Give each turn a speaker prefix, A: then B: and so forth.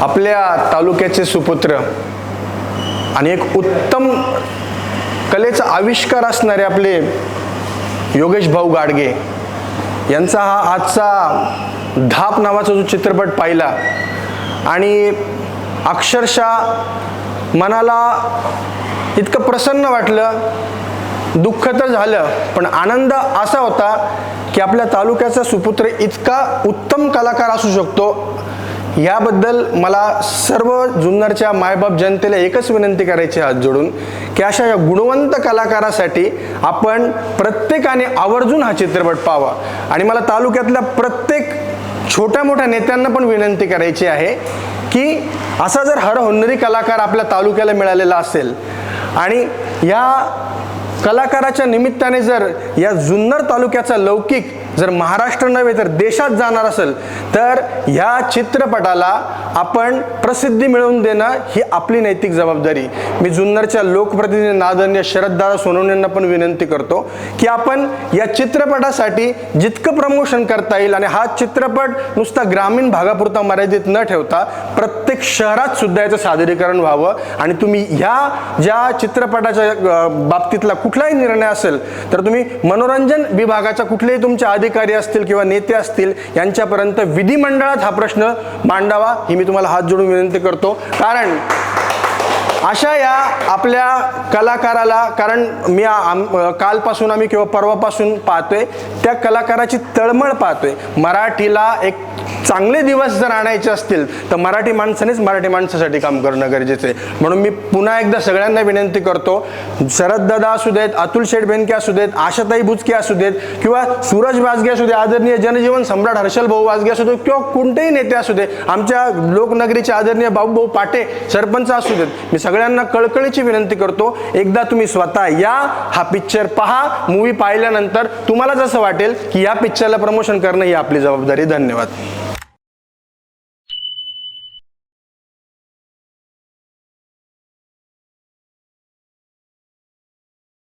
A: आपल्या तालुक्याचे सुपुत्र आणि एक उत्तम कलेचा आविष्कार असणारे आपले योगेश भाऊ गाडगे यांचा हा आजचा धाप नावाचा जो चित्रपट पाहिला आणि अक्षरशः मनाला इतकं प्रसन्न वाटलं दुःख तर झालं पण आनंद असा होता की आपल्या तालुक्याचा सुपुत्र इतका उत्तम कलाकार असू शकतो. याबद्दल मला सर्व जुन्नरच्या मायबाप जनतेला एकच विनंती करायची हात जोडून की अशा या गुणवंत कलाकारासाठी आपण प्रत्येकाने आवर्जून हा चित्रपट पावा आणि मला तालुक्यातल्या प्रत्येक छोट्या मोठ्या नेत्यांना पण विनंती करायची आहे की असा जर हरहुन्नरी कलाकार आपल्या तालुक्याला मिळालेला असेल आणि या कलाकाराच्या निमित्ताने जर या जुन्नर तालुक्याचा लौकिक जर महाराष्ट्र नव्हे तर देशात जाणार असेल तर ह्या चित्रपटाला आपण प्रसिद्धी मिळवून देणं ही आपली नैतिक जबाबदारी. मी जुन्नरच्या लोकप्रतिनिधी नादन्य शरददादा सोनवण्यांना पण विनंती करतो की आपण या चित्रपटासाठी जितकं प्रमोशन करता येईल आणि हा चित्रपट नुसता ग्रामीण भागापुरता मर्यादित न ठेवता प्रत्येक शहरात सुद्धा याचं सादरीकरण व्हावं आणि तुम्ही ह्या ज्या चित्रपटाच्या बाबतीतला खूप कुठलाही निर्णय असेल तर तुम्ही मनोरंजन विभागाच्या कुठलेही तुमचे अधिकारी असतील किंवा नेते असतील यांच्यापर्यंत विधिमंडळात हा प्रश्न मांडावा ही मी तुम्हाला हात जोडून विनंती करतो. कारण अशा या आपल्या कलाकाराला कारण मी आम- कालपासून आम्ही किंवा परवापासून पाहतोय त्या कलाकाराची तळमळ पाहतोय. मराठीला एक चांगले दिवस जर आणायचे असतील तर मराठी माणसानेच मराठी माणसासाठी काम करणं गरजेचं आहे. म्हणून मी पुन्हा एकदा सगळ्यांना विनंती करतो शरददादा असू देत अतुल शेठ बेनके असू देत आशाताई बुचके असू देत किंवा सूरज वाजगे असू दे आदरणीय जनजीवन सम्राट हर्षल भाऊ वाजगे असू दे किंवा कोणतेही नेते असू दे आमच्या लोकनगरीचे आदरणीय बाबूभाऊ पाटे सरपंच असू देत मी सगळ्यांना कळकळीची विनंती करतो एकदा तुम्ही स्वतः या हा पिक्चर पहा मूवी पाहिल्यानंतर तुम्हाला जसं वाटेल की या पिक्चरला प्रमोशन करणं ही आपली जबाबदारी. धन्यवाद.